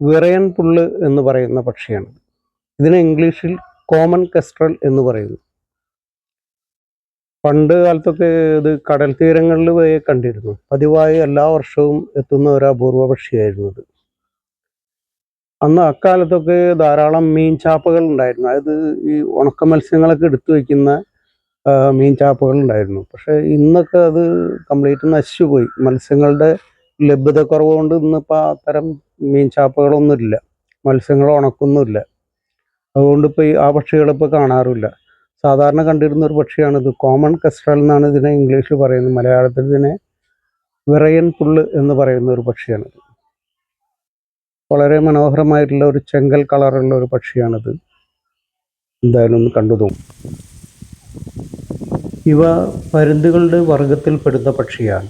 വിറയൻ പുല്ല് എന്ന് പറയുന്ന പക്ഷിയാണ്. ഇതിനെ ഇംഗ്ലീഷിൽ കോമൺ കെസ്ട്രൽ എന്ന് പറയുന്നു. പണ്ട് കാലത്തൊക്കെ ഇത് കടൽ തീരങ്ങളിൽ പോയി കണ്ടിരുന്നു. പതിവായി എല്ലാ വർഷവും എത്തുന്ന ഒരു അപൂർവ പക്ഷിയായിരുന്നു ഇത് അന്ന് അക്കാലത്തൊക്കെ ധാരാളം മീൻ ചാപ്പകൾ ഉണ്ടായിരുന്നു. അതായത് ഈ ഉണക്ക മത്സ്യങ്ങളൊക്കെ എടുത്തു വയ്ക്കുന്ന മീൻചാപ്പകൾ മീൻ ചാപ്പകൾ ഉണ്ടായിരുന്നു. പക്ഷെ ഇന്നൊക്കെ അത് കംപ്ലീറ്റ് നശിച്ചുപോയി മത്സ്യങ്ങളുടെ ലഭ്യതക്കുറവ് കൊണ്ട് ഇന്നിപ്പോൾ അത്തരം മീൻ ചാപ്പുകളൊന്നുമില്ല. മത്സ്യങ്ങൾ ഉണക്കൊന്നുമില്ല. അതുകൊണ്ട് ഇപ്പോൾ ഈ ആ പക്ഷികളിപ്പോൾ കാണാറില്ല സാധാരണ കണ്ടിരുന്ന ഒരു പക്ഷിയാണിത്. കോമൺ കസ്ട്രൽ എന്നാണ് ഇതിനെ ഇംഗ്ലീഷിൽ പറയുന്നത്. മലയാളത്തിൽ ഇതിനെ വിറയൻ പുല്ല് എന്ന് പറയുന്ന ഒരു പക്ഷിയാണിത് വളരെ മനോഹരമായിട്ടുള്ള ഒരു ചെങ്കൽ കളറുള്ള ഒരു പക്ഷിയാണിത്. എന്തായാലും ഒന്ന് കണ്ടു തോന്നും ഇവ പരുന്തുകളുടെ വർഗത്തിൽപ്പെടുന്ന പക്ഷിയാണ്.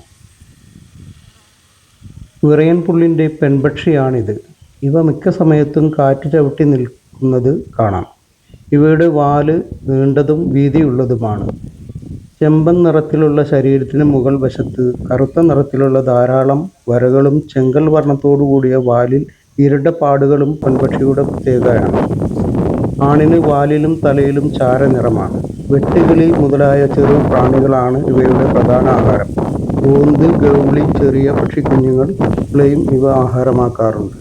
വിറയൻ പുള്ളിന്റെ പെൺപക്ഷിയാണിത്. ഇവ മിക്ക സമയത്തും കാറ്റ് ചവിട്ടി നിൽക്കുന്നത് കാണാം. ഇവയുടെ വാൽ നീണ്ടതും വീതിയുള്ളതുമാണ്. ചെമ്പൻ നിറത്തിലുള്ള ശരീരത്തിന് മുകൾ വശത്ത് കറുത്ത നിറത്തിലുള്ള ധാരാളം വരകളും ചെങ്കൽ വർണത്തോടു കൂടിയ വാലിൽ ഇരട്ട പാടുകളും പെൺപക്ഷിയുടെ പ്രത്യേകതയാണ്. ആണിന് വാലിലും തലയിലും ചാരനിറമാണ്. വെട്ടുകിളി മുതലായ ചെറു പ്രാണികളാണ് ഇവയുടെ പ്രധാന ആഹാരം. കൂന്ത് ഗൗളി ചെറിയ പക്ഷിക്കുഞ്ഞുങ്ങൾ ഇവ ആഹാരമാക്കാറുണ്ട്.